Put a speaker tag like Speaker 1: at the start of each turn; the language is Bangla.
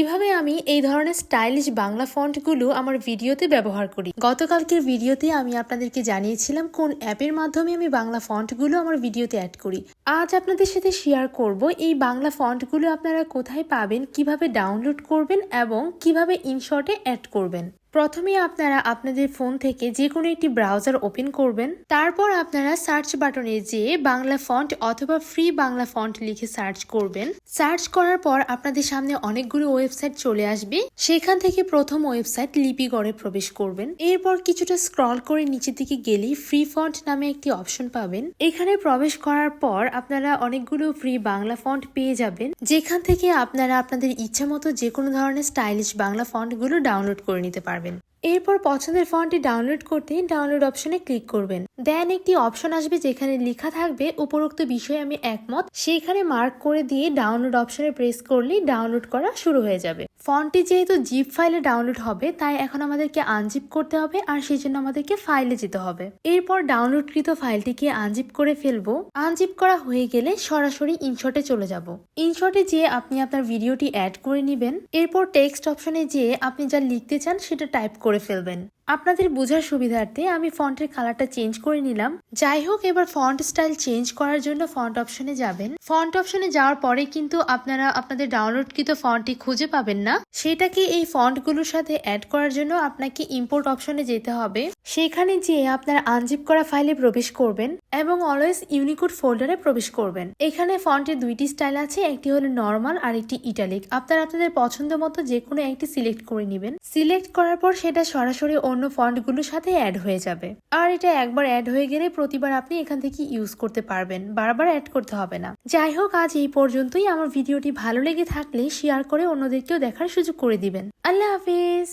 Speaker 1: কীভাবে আমি এই ধরনের স্টাইলিশ বাংলা ফন্টগুলো আমার ভিডিওতে ব্যবহার করি? গতকালকের ভিডিওতে আমি আপনাদেরকে জানিয়েছিলাম কোন অ্যাপের মাধ্যমে আমি বাংলা ফন্টগুলো আমার ভিডিওতে অ্যাড করি। আজ আপনাদের সাথে শেয়ার করব এই বাংলা ফন্টগুলো আপনারা কোথায় পাবেন, কীভাবে ডাউনলোড করবেন এবং কীভাবে ইনশর্টে অ্যাড করবেন। প্রথমে আপনারা আপনাদের ফোন থেকে যে কোনো একটি ব্রাউজার ওপেন করবেন। তারপর আপনারা সার্চ বাটনে যেয়ে বাংলা ফন্ট অথবা ফ্রি বাংলা ফন্ট লিখে সার্চ করবেন। সার্চ করার পর আপনাদের সামনে অনেকগুলো ওয়েবসাইট চলে আসবে। সেখান থেকে প্রথম ওয়েবসাইট লিপিগড়ে প্রবেশ করবেন। এরপর কিছুটা স্ক্রল করে নিচের দিকে গেলেই ফ্রি ফন্ট নামে একটি অপশন পাবেন। এখানে প্রবেশ করার পর আপনারা অনেকগুলো ফ্রি বাংলা ফন্ট পেয়ে যাবেন। যেখান থেকে আপনারা আপনাদের ইচ্ছা মতো যে কোনো ধরনের স্টাইলিশ বাংলা ফন্টগুলো ডাউনলোড করে নিতে পারবেন। এরপর পছন্দের ফন্টটি ডাউনলোড করতে ডাউনলোড অপশনে ক্লিক করবেন। দেন একটি অপশন আসবে যেখানে লেখা থাকবে, উপরোক্ত বিষয়ে আমি একমত। সেইখানে মার্ক করে দিয়ে ডাউনলোড অপশনে প্রেস করলেই ডাউনলোড করা শুরু হয়ে যাবে। ফন্টটি যেহেতু জিপ ফাইলে ডাউনলোড হবে, তাই এখন আমাদেরকে আনজিপ করতে হবে আর সেই জন্য আমাদেরকে ফাইলে যেতে হবে। এরপর ডাউনলোডকৃত ফাইলটিকে আনজিপ করে ফেলব। আনজিপ করা হয়ে গেলে সরাসরি ইনশটে চলে যাব। ইনশটে যেয়ে আপনি আপনার ভিডিওটি অ্যাড করে নেবেন। এরপর টেক্সট অপশনে যেয়ে আপনি যা লিখতে চান সেটা টাইপ করে ফেলবেন আপনাদের বোঝার সুবিধার্থে আমি ফন্টের কালারটা চেঞ্জ করে নিলাম। যাই হোক, এবার ফন্ট স্টাইল চেঞ্জ করার জন্য ফন্ট অপশনে যাবেন। ফন্ট অপশনে যাওয়ার পরে কিন্তু আপনারা আপনাদের ডাউনলোডকৃত ফন্টটি খুঁজে পাবেন না। সেটাকে এই ফন্টগুলোর সাথে অ্যাড করার জন্য আপনাকে ইম্পোর্ট অপশনে যেতে হবে। সেখানে যেয়ে আপনার আনজিপ করা ফাইলে প্রবেশ করবেন এবং অলওয়েজ ইউনিকোড ফোল্ডারে প্রবেশ করবেন। এখানে ফন্টের দুইটি স্টাইল আছে, একটি হলো নর্মাল আর একটি ইটালিক আপনারা আপনাদের পছন্দ মতো যে কোনো একটি সিলেক্ট করে নেবেন। সিলেক্ট করার পর সেটা সরাসরি অন্য ফন্টগুলোর সাথে অ্যাড হয়ে যাবে। আর এটা একবার অ্যাড হয়ে গেলে প্রতিবার আপনি এখান থেকে ইউজ করতে পারবেন। বারবার অ্যাড করতে হবে না। যাই হোক, আজ এই পর্যন্তই। আমার ভিডিওটি ভালো লেগে থাকলে শেয়ার করে অন্যদেরকেও দেখার সুযোগ করে দিবেন। আল্লাহ হাফিজ!